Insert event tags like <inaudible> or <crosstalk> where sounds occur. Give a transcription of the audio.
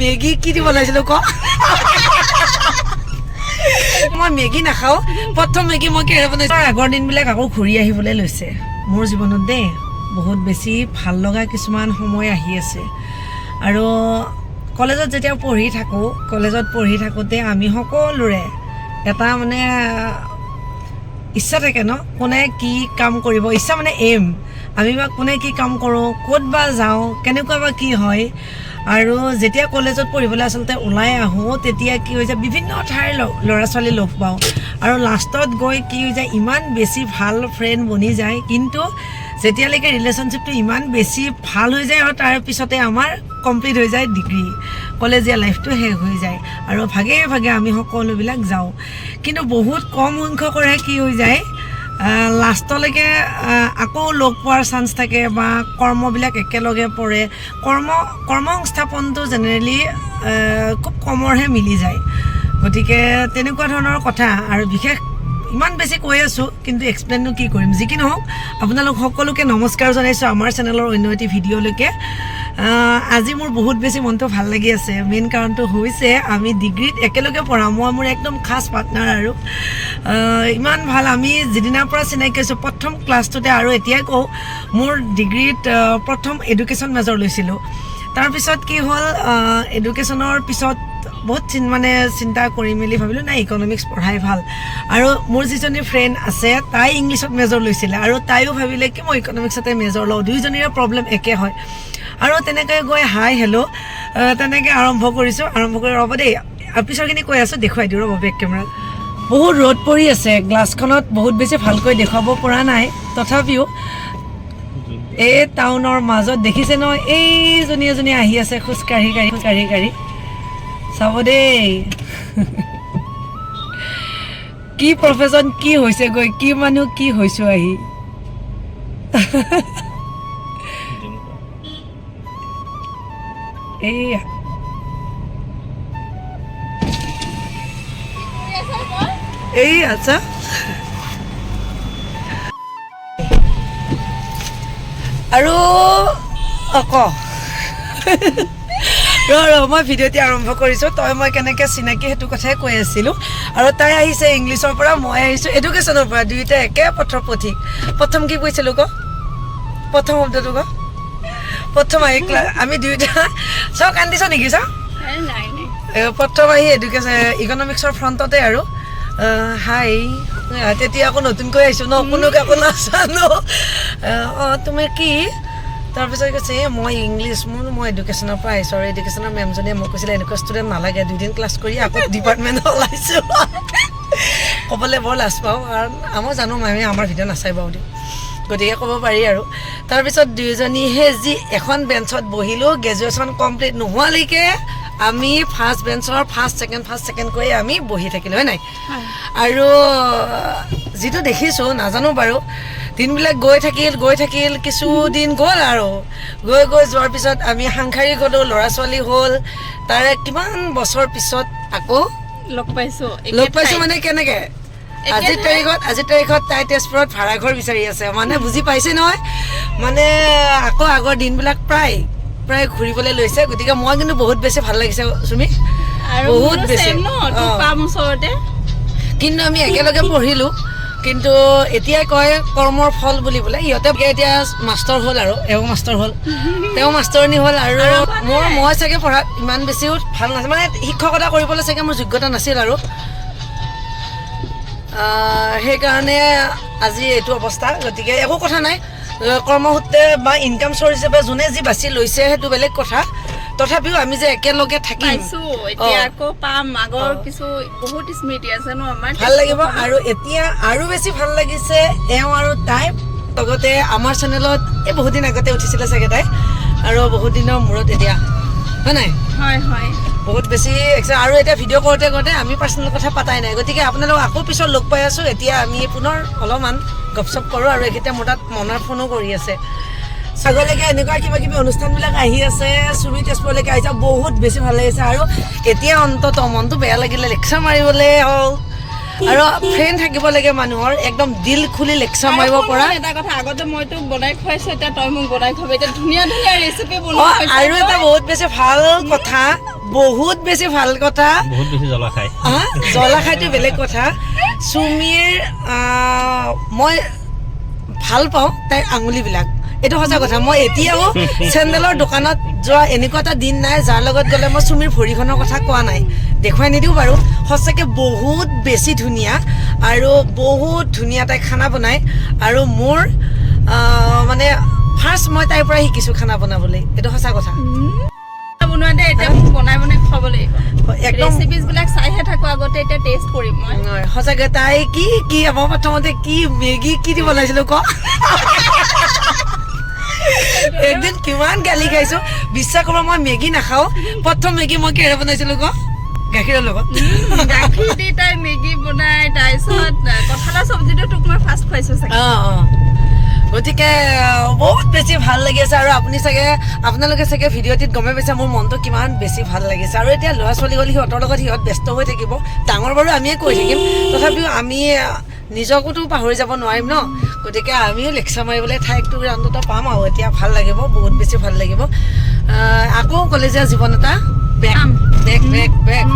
মেগী কি দিব লাগিছিলো ক? মই মেগী নাখাওঁ। প্ৰথম মেগী মই কেৰে বনাইছোঁ আগৰ দিনবিলাক আকৌ ঘূৰি আহিবলৈ লৈছে। মোৰ জীৱনত দেই বহুত বেছি ভাল লগা কিছুমান সময় আহি আছে। আৰু কলেজত যেতিয়া পঢ়ি থাকোঁ কলেজত পঢ়ি থাকোঁতে আমি সকলোৰে এটা মানে ইচ্ছা থাকে ন? কোনে কি কাম কৰিব ইচ্ছা মানে এম আমি বা কোনে কি কাম কৰোঁ, ক'ত বা যাওঁ, কেনেকুৱা বা কি হয়, আৰু যেতিয়া কলেজত পঢ়িবলৈ আচলতে ওলাই আহোঁ, তেতিয়া কি হৈ যায়, বিভিন্ন ঠাইৰ ল'ৰা ছোৱালী লগ পাওঁ। আৰু লাষ্টত গৈ কি হৈ যায়, ইমান বেছি ভালো ফ্ৰেণ্ড বনি যায়, কিন্তু যেতিয়ালৈকে ৰিলেশ্যনশ্বিপটো ইমান বেছি ভালো হৈ যায়, আৰু তাৰ পিছতে আমাৰ কমপ্লিট হৈ যায় ডিগ্ৰী কলেজীয়া লাইফটো শেষ হৈ যায়, আৰু ভাগে ভাগে আমি সকলোবিলাক যাওঁ। কিন্তু বহুত কম সংখ্যকৰে কি হৈ যায় লাষ্টলৈকে আকৌ লগ পোৱাৰ চান্স থাকে বা কৰ্মবিলাক একেলগে পৰে, কৰ্ম কৰ্ম সংস্থাপনটো জেনেৰেলি খুব কমৰহে মিলি যায়। গতিকে তেনেকুৱা ধৰণৰ কথা আৰু বিশেষ ইমান বেছি কৈ আছোঁ, কিন্তু এক্সপ্লেইননো কি কৰিম? যি কি নহওক, আপোনালোক সকলোকে নমস্কাৰ জনাইছোঁ আমাৰ চেনেলৰ অন্য এটি ভিডিঅ'লৈকে আজি মোৰ বহুত বেছি মনটো ভালো লাগি আছে। মেইন কাৰণটো হৈছে আমি ডিগ্ৰীত একেলগে পঢ়া। মই মোৰ একদম খাচ পাৰ্টনাৰ আৰু। ইমান ভালো। আমি যিদিনাৰ পৰা চিনাকি হৈছোঁ, প্ৰথম ক্লাছটোতে আৰু এতিয়াই কওঁ, মোৰ ডিগ্ৰীত প্ৰথম এডুকেশ্যন মেজৰ লৈছিলোঁ। তাৰপিছত কি হ'ল এডুকেশ্যনৰ পিছত বহুত মানে চিন্তা কৰি মেলি ভাবিলোঁ, নাই ইকনমিক্স পঢ়াই ভালো। আৰু মোৰ যিজনী ফ্ৰেণ্ড আছে, তাই ইংলিছত মেজৰ লৈছিলে। আৰু তাইও ভাবিলে কি, মই ইকনমিক্সতে মেজৰ লওঁ। দুয়োজনীৰে প্ৰব্লেম একে হয়। আৰু তেনেকৈ গৈ হাই হেল্ল' তেনেকৈ আৰম্ভ কৰিছোঁ আৰম্ভ কৰি ৰ'ব দেই। পিছৰখিনি কৈ আছোঁ দেখুৱাই দিওঁ ৰ'ব বেক কেমেৰাত বহুত ৰ'দ পৰি আছে গ্লাছখনত বহুত বেছি ভালকৈ দেখুৱাব পৰা নাই। তথাপিও এই টাউনৰ মাজত দেখিছে ন এইজনী এজনী আহি আছে খোজকাঢ়ি কাঢ়ি খোজকাঢ়ি কাঢ়ি। চাব দেই। কি প্ৰফেশ্যন কি হৈছেগৈ কি মানুহ কি হৈছোঁ আহি। এইয়া এই আচ্ছা। আৰু অক। ৰ ৰ, মই ভিডিঅ'টি আৰম্ভ কৰিছোঁ। তই মই কেনেকৈ চিনাকি সেইটো কথাই কৈ আছিলোঁ। আৰু তাই আহিছে ইংলিছৰ পৰা, মই আহিছোঁ এডুকেশ্যনৰ পৰা। দুয়োটা একে পথৰ পথিক। প্ৰথম কি কৈছিলোঁ ক? প্ৰথম শব্দটো ক? প্ৰথম আহি আমি দুয়োটা চাওঁ কান্দিছ নেকি চাওঁ? প্ৰথম আহি এডুকেশ্যন ইকনমিক্সৰ ফ্ৰণ্টতে আৰু। হাই। তেতিয়া আকৌ নতুনকৈ আহিছোঁ ন কোনো নাজানো। আহ, অঁ তুমি কি? তাৰপিছত কৈছে এই মই ইংলিছ মোৰ মই এডুকেশ্যনৰ পৰা আহিছোঁ আৰু এডুকেশ্যনৰ মেমজনীয়ে মোক কৈছিলে এনেকুৱা ষ্টুডেণ্ট নালাগে দুদিন ক্লাছ কৰি আকৌ ডিপাৰ্টমেণ্ট ওলাইছোঁ। ক'বলৈ বৰ লাজ পাওঁ কাৰণ আমাৰ জানো আমি আমাৰ ভিডিঅ' নাচাই বাৰু দিওঁ গতিকে ক'ব পাৰি আৰু। তাৰপিছত দুয়োজনীহে যি এখন বেঞ্চত বহিলোঁ গ্ৰেজুৱেশ্যন কমপ্লিট নোহোৱালৈকে আমি ফাৰ্ষ্ট বেঞ্চৰ ফাৰ্ষ্ট ছেকেণ্ড ফাৰ্ষ্ট ছেকেণ্ড কৰি আমি বহি থাকিলোঁ হয় নাই? আৰু যিটো দেখিছোঁ নাজানো বাৰু। দিনবিলাক গৈ থাকিল গৈ থাকিল কিছুদিন গ'ল আৰু। গৈ গৈ যোৱাৰ পিছত আমি সাংসাৰিক হ'লোঁ ল'ৰা ছোৱালী হ'ল। তাৰে কিমান বছৰ পিছত আকৌ লগ পাইছো লগ পাইছোঁ মানে কেনেকে? আজিৰ তাৰিখত আজিৰ তাৰিখত তাই তেজপুৰত ভাড়াঘৰ বিচাৰি আছে। মানে বুজি পাইছে নহয়। মানে আকৌ আগৰ দিনবিলাক প্ৰায় প্ৰায় ঘূৰিবলৈ লৈছে। গতিকে মই কিন্তু বহুত বেছি ভাল লাগিছে চুমি বহুত বেছি। কিন্তু আমি একেলগে পঢ়িলোঁ। কিন্তু এতিয়াই কয় কৰ্মৰ ফল বুলি বোলে। সিহঁতে এতিয়া মাষ্টৰ হ'ল আৰু এওঁ মাষ্টৰ হ'ল। তেওঁ মাষ্টৰণী হ'ল আৰু মোৰ মই চাগে পঢ়াত ইমান বেছিও ভাল নাছিল। মানে শিক্ষকতা কৰিবলৈ চাগে মোৰ যোগ্যতা নাছিল আৰু। সেইকাৰণে আজি এইটো অৱস্থা। গতিকে একো কথা নাই। কৰ্মসূত্ৰে বা ইনকাম চ'ৰ্চ হিচাপে যোনে যি বাছি লৈছে সেইটো বেলেগ কথা। তথাপিও আমি যে একেলগে থাকিম। পাইছো। এতিয়া আকৌ পাম। আগৰ কিছু বহুত স্মৃতি আছে ন আমাৰ? ভালো লাগিব। আৰু এতিয়া আৰু বেছি ভালো লাগিছে এওঁ আৰু তাই। লগতে আমাৰ চেনেলত এই বহুত দিন আগতে উঠিছিলে চাগে তাই। আৰু বহুত দিনৰ মূৰত এতিয়া হয় নাই? হয় হয়। বহুত বেছি এক্সা- আৰু এতিয়া ভিডিঅ' কৰোঁতে কৰোঁতে আমি পাৰ্চনেল কথা পাতাই নাই। গতিকে আপোনালোক আকৌ পিছত লগ পাই আছোঁ। এতিয়া আমি পুনৰ অলপমান গপচপ কৰোঁ আৰু এইকেইটা মোৰ তাত মনৰ ফোনো কৰি আছে। আগলৈকে এনেকুৱা কিবা কিবি অনুষ্ঠানবিলাক আহি আছে। চুমি তেজপুৰলৈকে আহিছে বহুত বেছি ভালো লাগিছে। আৰু এতিয়া অন্তত মনটো বেয়া লাগিলে লেকচাৰ মাৰিবলৈ হওক। আৰু ফ্ৰেণ্ড থাকিব লাগে মানুহৰ একদম দিল খুলি লেকচাৰ মাৰিব পৰা। এটা কথা আগতে মই তোক বনাই খুৱাইছো এতিয়া তই মোক বনাই খুৱাবি এতিয়া ধুনীয়া ধুনীয়া ৰেচিপি বনোৱা হৈছে। আৰু এটা বহুত বেছি ভালো কথা বহুত বেছি ভালো কথা। বহুত বেছি জ্বলা খাইটো বেলেগ কথা। চুমিৰ মই ভালো পাওঁ তাইৰ আঙুলিবিলাক। এইটো সঁচা কথা মই এতিয়াও চেণ্ডেলৰ দোকানত যোৱা এনেকুৱা এটা দিন নাই যাৰ লগত গ'লে মই চুমিৰ ভৰিখনৰ কথা কোৱা নাই। দেখুৱাই নিদিওঁ বাৰু। সঁচাকৈ বহুত বেছি ধুনীয়া আৰু বহুত ধুনীয়া তাই খানা বনায়। আৰু মোৰ মানে ফাৰ্ষ্ট মই তাইৰ পৰা শিকিছোঁ খানা বনাবলৈ। এইটো সঁচা কথা। বনোৱা দে এতিয়া মোক বনাই বনাই খুৱাব লাগিব। একদম। ৰেচিপিজ বিলাক চাইহে থাকো আগতে এতিয়া টেষ্ট কৰিম মই। হয়, সঁচাকে তাই কি কি মই প্ৰথমতে কি মেগী কি দি বনাইছিলো ক? <laughs> একদিন কিমান গালি খাইছো। বিশ্বাস কৰিব মই মেগী নাখাওঁ। প্ৰথম মেগী মই কিহেৰে বনাইছিলো ক। গাখীৰৰ লগত। গাখীৰ দি তাই মেগী বনাই তাৰপিছত কঁঠালৰ চব্জিটো তোক মই ফাৰ্ষ্ট খুৱাইছো অঁ অঁ। গতিকে বহুত বেছি ভালো লাগিছে আৰু আপুনি চাগে আপোনালোকে চাগে ভিডিঅ'টিত গমেই পাইছে মোৰ মনটো কিমান বেছি ভালো লাগিছে। আৰু এতিয়া ল'ৰা ছোৱালী গ'লে সিহঁতৰ লগত সিহঁত ব্যস্ত হৈ থাকিব। ডাঙৰ বাৰু আমিয়ে কৈ থাকিম। তথাপিও আমি নিজকোতো পাহৰি যাব নোৱাৰিম ন? গতিকে আমিও লেকচাৰ মাৰিবলৈ ঠাইটো অন্তত পাম আৰু এতিয়া ভালো লাগিব বহুত বেছি ভালো লাগিব। আকৌ কলেজীয়া জীৱন এটা। বেগ পাম। বেগ বেগ